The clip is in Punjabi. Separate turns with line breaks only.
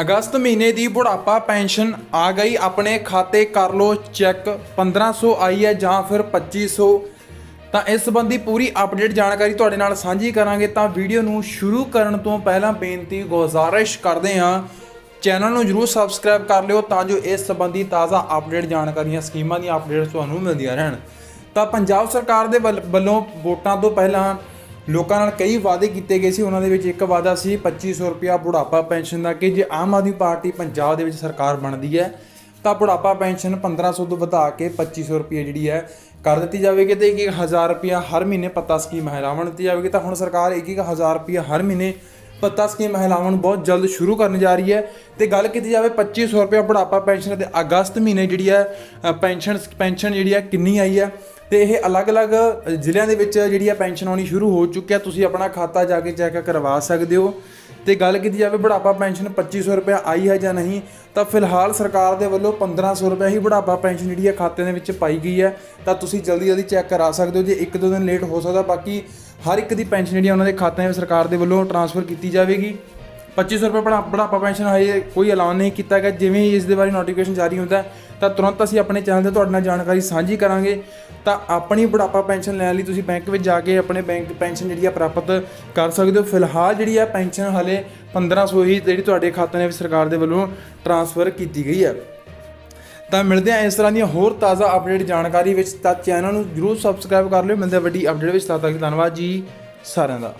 ਅਗਸਤ ਮਹੀਨੇ ਦੀ ਬੁਢਾਪਾ ਪੈਨਸ਼ਨ ਆ ਗਈ। ਆਪਣੇ ਖਾਤੇ ਕਰ ਲੋ ਚੈੱਕ। 1500 ਆਈ ਹੈ ਜਾਂ ਫਿਰ 2500 ਤਾਂ ਇਸ ਸੰਬੰਧੀ ਪੂਰੀ ਅਪਡੇਟ ਜਾਣਕਾਰੀ ਤੁਹਾਡੇ ਨਾਲ ਸਾਂਝੀ ਕਰਾਂਗੇ। ਤਾਂ ਵੀਡੀਓ ਨੂੰ ਸ਼ੁਰੂ ਕਰਨ ਤੋਂ ਪਹਿਲਾਂ ਬੇਨਤੀ, ਗੁਜ਼ਾਰਿਸ਼ ਕਰਦੇ ਹਾਂ। ਚੈਨਲ ਨੂੰ ਜਰੂਰ ਸਬਸਕ੍ਰਾਈਬ ਕਰ ਲਿਓ ਤਾਂ ਜੋ ਇਸ ਸੰਬੰਧੀ ਤਾਜ਼ਾ ਅਪਡੇਟ ਜਾਣਕਾਰੀਆਂ, ਸਕੀਮਾਂ ਦੀਆਂ ਅਪਡੇਟਸ ਤੁਹਾਨੂੰ ਮਿਲਦੀਆਂ ਰਹਿਣ। ਤਾਂ ਪੰਜਾਬ ਸਰਕਾਰ ਦੇ ਵੱਲ- ਵੱਲੋਂ ਵੋਟਾਂ ਤੋਂ ਪਹਿਲਾਂ ਲੋਕਾਂ ਨਾਲ ਕਈ ਵਾਅਦੇ ਕੀਤੇ ਗਏ ਸੀ। ਉਹਨਾਂ ਦੇ ਵਿੱਚ ਇੱਕ ਵਾਅਦਾ ਸੀ 2500 ਰੁਪਿਆ ਬੁਢਾਪਾ ਪੈਨਸ਼ਨ ਦਾ ਕਿ ਜੇ ਆਮ ਆਦਮੀ ਪਾਰਟੀ ਪੰਜਾਬ ਦੇ ਵਿੱਚ ਸਰਕਾਰ ਬਣਦੀ ਹੈ, ਤਾਂ ਬੁਢਾਪਾ ਪੈਨਸ਼ਨ 1500 ਤੋਂ ਵਧਾ ਕੇ 2500 ਰੁਪਏ ਜਿਹੜੀ ਹੈ ਕਰ ਦਿੱਤੀ ਜਾਵੇਗੀ ਤੇ 1000 ਰੁਪਿਆ ਹਰ ਮਹੀਨੇ ਪੱਤਾ ਸਕੀਮ ਮਹਿਲਾਵਾਂ ਨੂੰ ਦਿੱਤੀ ਜਾਵੇਗੀ ਤਾਂ ਹੁਣ ਸਰਕਾਰ 1000 ਰੁਪਿਆ ਹਰ ਮਹੀਨੇ ਪੱਤਾ ਸਕੀਮ ਮਹਿਲਾਵਾਂ ਨੂੰ ਬਹੁਤ ਜਲਦ ਸ਼ੁਰੂ ਕਰਨ ਜਾ ਰਹੀ ਹੈ ਤੇ ਗੱਲ ਕੀਤੀ ਜਾਵੇ 2500 ਰੁਪਏ ਬੁਢਾਪਾ ਪੈਨਸ਼ਨ ਤੇ ਅਗਸਤ ਮਹੀਨੇ ਜਿਹੜੀ ਹੈ ਪੈਨਸ਼ਨ ਪੈਨਸ਼ਨ ਜਿਹੜੀ ਹੈ ਕਿੰਨੀ ਆਈ ਹੈ ਤੇ ਇਹ ਅਲੱਗ-ਅਲੱਗ ਜ਼ਿਲ੍ਹਿਆਂ ਦੇ ਵਿੱਚ ਜਿਹੜੀ ਹੈ ਪੈਨਸ਼ਨ ਆਉਣੀ ਸ਼ੁਰੂ ਹੋ ਚੁੱਕੀ ਹੈ। ਤੁਸੀਂ ਆਪਣਾ ਖਾਤਾ ਜਾ ਕੇ ਚੈੱਕ ਕਰਵਾ ਸਕਦੇ ਹੋ। ਤੇ ਗੱਲ ਕੀਤੀ ਜਾਵੇ ਬੁਢਾਪਾ ਪੈਨਸ਼ਨ 2500 ਰੁਪਏ ਆਈ ਹੈ ਜਾਂ ਨਹੀਂ, ਤਾਂ ਫਿਲਹਾਲ ਸਰਕਾਰ ਦੇ ਵੱਲੋਂ 1500 ਰੁਪਏ ਹੀ ਬੁਢਾਪਾ ਪੈਨਸ਼ਨ ਜਿਹੜੀ ਹੈ ਖਾਤੇ ਦੇ ਵਿੱਚ ਪਾਈ ਗਈ ਹੈ। ਤਾਂ ਤੁਸੀਂ ਜਲਦੀ ਜਲਦੀ ਚੈੱਕ ਕਰਾ ਸਕਦੇ ਹੋ। ਜੇ ਇੱਕ ਦੋ ਦਿਨ ਲੇਟ ਹੋ ਸਕਦਾ, ਬਾਕੀ ਹਰ ਇੱਕ ਦੀ ਪੈਨਸ਼ਨ ਜਿਹੜੀ ਹੈ ਉਹਨਾਂ ਦੇ ਖਾਤਿਆਂ ਵਿੱਚ ਸਰਕਾਰ ਦੇ ਵੱਲੋਂ ਟ੍ਰਾਂਸਫਰ ਕੀਤੀ ਜਾਵੇਗੀ। 2500 ਰੁਪਏ ਬੜਾ ਬੁਢਾਪਾ ਪੈਨਸ਼ਨ ਹਜੇ ਕੋਈ ਐਲਾਨ ਨਹੀਂ ਕੀਤਾ ਗਿਆ। ਜਿਵੇਂ ਹੀ ਇਸ ਦੇ ਬਾਰੇ ਨੋਟੀਫਿਕੇਸ਼ਨ ਜਾਰੀ ਹੁੰਦਾ ਤਾਂ ਤੁਰੰਤ ਅਸੀਂ ਆਪਣੇ ਚੈਨਲ ਤੇ ਤੁਹਾਡੇ ਨਾਲ ਜਾਣਕਾਰੀ ਸਾਂਝੀ ਕਰਾਂਗੇ। ਤਾਂ ਆਪਣੀ ਬੁਢਾਪਾ ਪੈਨਸ਼ਨ ਲੈਣ ਲਈ ਤੁਸੀਂ ਬੈਂਕ ਵਿੱਚ ਜਾ ਕੇ ਆਪਣੇ ਬੈਂਕ ਪੈਨਸ਼ਨ ਜਿਹੜੀ ਆ ਪ੍ਰਾਪਤ ਕਰ ਸਕਦੇ ਹੋ। ਫਿਲਹਾਲ ਜਿਹੜੀ ਆ ਪੈਨਸ਼ਨ ਹਲੇ 1500 ਹੀ ਜਿਹੜੀ ਤੁਹਾਡੇ ਖਾਤੇ ਵਿੱਚ ਸਰਕਾਰ ਦੇ ਵੱਲੋਂ ਟ੍ਰਾਂਸਫਰ ਕੀਤੀ ਗਈ ਹੈ ਤਾਂ ਮਿਲਦੇ ਆ ਇਸ ਤਰ੍ਹਾਂ ਦੀਆਂ ਹੋਰ ਤਾਜ਼ਾ ਅਪਡੇਟ ਜਾਣਕਾਰੀ ਵਿੱਚ। ਤਾਂ ਚੈਨਲ ਨੂੰ ਜਰੂਰ ਸਬਸਕ੍ਰਾਈਬ ਕਰ ਲਿਓ। ਮਿਲਦੇ ਆ ਵੱਡੀ ਅਪਡੇਟ ਵਿੱਚ। ਤਦ ਤੱਕ ਧੰਨਵਾਦ ਜੀ। ਸਾਰਿਆਂ ਦਾ।